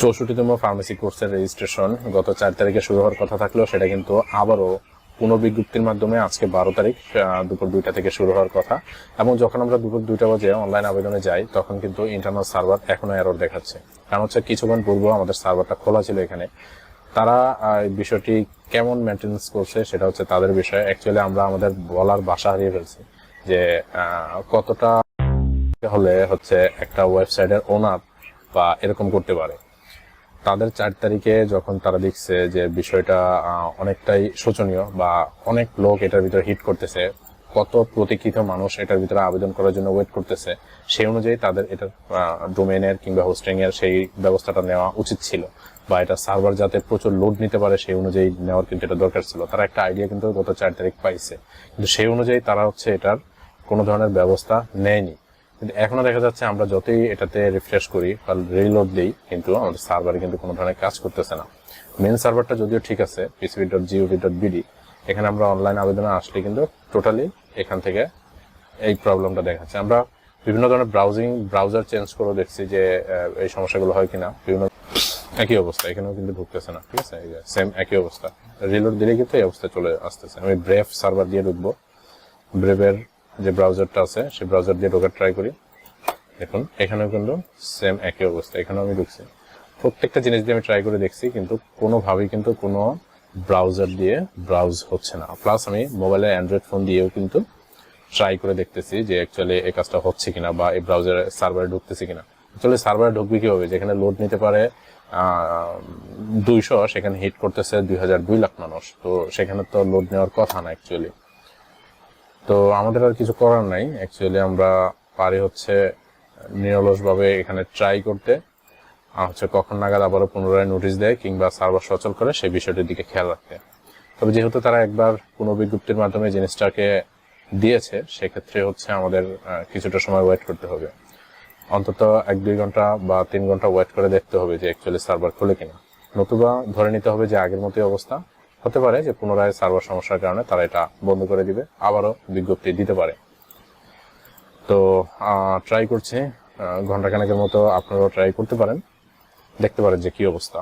চৌষট্টিতম pharmacy কোর্সের registration গত চার তারিখে শুরু হওয়ার কথা থাকলেও সেটা কিন্তু আবারও পুনর্বিজ্ঞপ্তির মাধ্যমে আজকে বারো তারিখ দুপুর দুইটা থেকে শুরু হওয়ার কথা। এবং যখন আমরা দুপুর দুইটা বাজে অনলাইন আবেদনে যাই, তখন কিন্তু ইন্টারনাল সার্ভার এখনও এরর দেখাচ্ছে। কারণ হচ্ছে কিছুক্ষণ পূর্ব আমাদের সার্ভারটা খোলা ছিল এখানে। তারা বিষয়টি কেমন মেনটেন্স করছে সেটা হচ্ছে তাদের বিষয় অ্যাকচুয়ালি আমরা আমাদের বলার বাসা হারিয়ে ফেলছি যে কতটা হলে হচ্ছে একটা ওয়েবসাইটের ওনার বা এরকম করতে পারে। তাদের চার তারিখে যখন তারা দেখছে যে বিষয়টা অনেকটাই শোচনীয় বা অনেক লোক এটার ভিতরে হিট করতেছে, কত প্রতীক্ষিত মানুষ এটার ভিতরে আবেদন করার জন্য ওয়েট করতেছে, সেই অনুযায়ী তাদের এটার ডোমেনের কিংবা হোস্টিং এর সেই ব্যবস্থাটা নেওয়া উচিত ছিল বা এটা সার্ভার যাতে প্রচুর লোড নিতে পারে সেই অনুযায়ী নেওয়ার কিন্তু এটা দরকার ছিল। তারা একটা আইডিয়া কিন্তু গত চার তারিখ পাইছে। কিন্তু সেই অনুযায়ী তারা হচ্ছে এটার কোনো ধরনের ব্যবস্থা নেয়নি। কিন্তু এখনও দেখা যাচ্ছে আমরা যতই এটাতে রিফ্রেশ করি বা রিলোড দিই, কিন্তু আমাদের সার্ভারে কিন্তু কোনো ধরনের কাজ করতেছে না। মেন সার্ভারটা যদিও ঠিক আছে PCB dot GOV dot BD এখানে আমরা অনলাইন আবেদনে আসলে কিন্তু টোটালি এখান থেকে এই প্রবলেমটা দেখাচ্ছে। আমরা বিভিন্ন ধরনের ব্রাউজিং ব্রাউজার চেঞ্জ করে দেখছি যে এই সমস্যাগুলো হয় কিনা। বিভিন্ন একই অবস্থা, এখানেও কিন্তু ঢুকতেছে না, ঠিক আছে? সেম একই অবস্থা। রিলোড দিলে কিন্তু এই অবস্থা চলে আসতেছে। আমি ব্রেভ সার্ভার দিয়ে ঢুকবো। ব্রেভের যে ব্রাউজারটা আছে সেই ব্রাউজার দিয়ে ঢোকার ট্রাই করি। দেখুন, এখানেও কিন্তু সেম একই অবস্থা, এখানেও আমি ঢুকছি। প্রত্যেকটা জিনিস দিয়ে আমি ট্রাই করে দেখছি, কিন্তু কোনোভাবেই কিন্তু কোনো ব্রাউজার দিয়ে ব্রাউজ হচ্ছে না। প্লাস আমি মোবাইলে অ্যান্ড্রয়েড ফোন দিয়েও কিন্তু ট্রাই করে দেখতেছি যে অ্যাকচুয়ালি এই কাজটা হচ্ছে কিনা বা এই ব্রাউজারে সার্ভারে ঢুকতেছে কিনা। অ্যাকচুয়ালি সার্ভারে ঢুকবে কীভাবে? যেখানে লোড নিতে পারে দুইশো, সেখানে হিট করতেছে দুই হাজার দুই লাখ মানুষ। তো সেখানে তো লোড নেওয়ার কথা না অ্যাকচুয়ালি তো আমাদের আর কিছু করার নাই। অ্যাকচুয়ালি আমরা পারি হচ্ছে, নিরলসভাবে এখানে ট্রাই করতে। আর হচ্ছে কখন নাগাদ আবারও পুনরায় নোটিশ দেয় কিংবা সার্ভার সচল করে সেই বিষয়টির দিকে খেয়াল রাখতে। তবে যেহেতু তারা একবার কোনো বিজ্ঞপ্তির মাধ্যমে জিনিসটাকে দিয়েছে, সেক্ষেত্রে হচ্ছে আমাদের কিছুটা সময় ওয়েট করতে হবে। অন্তত এক, দুই ঘণ্টা বা তিন ঘণ্টা ওয়েট করে দেখতে হবে যে অ্যাকচুয়ালি সার্ভার খুলে কিনা। নতুবা ধরে নিতে হবে যে আগের মতোই অবস্থা। হতে পারে যে পুনরায় সার্ভার সমস্যার কারণে তারা এটা বন্ধ করে দিবে, আবারও বিজ্ঞপ্তি দিতে পারে। তো ট্রাই করছে ঘণ্টা খানেকের মতো আপনারাও ট্রাই করতে পারেন, দেখতে পারেন যে কি অবস্থা।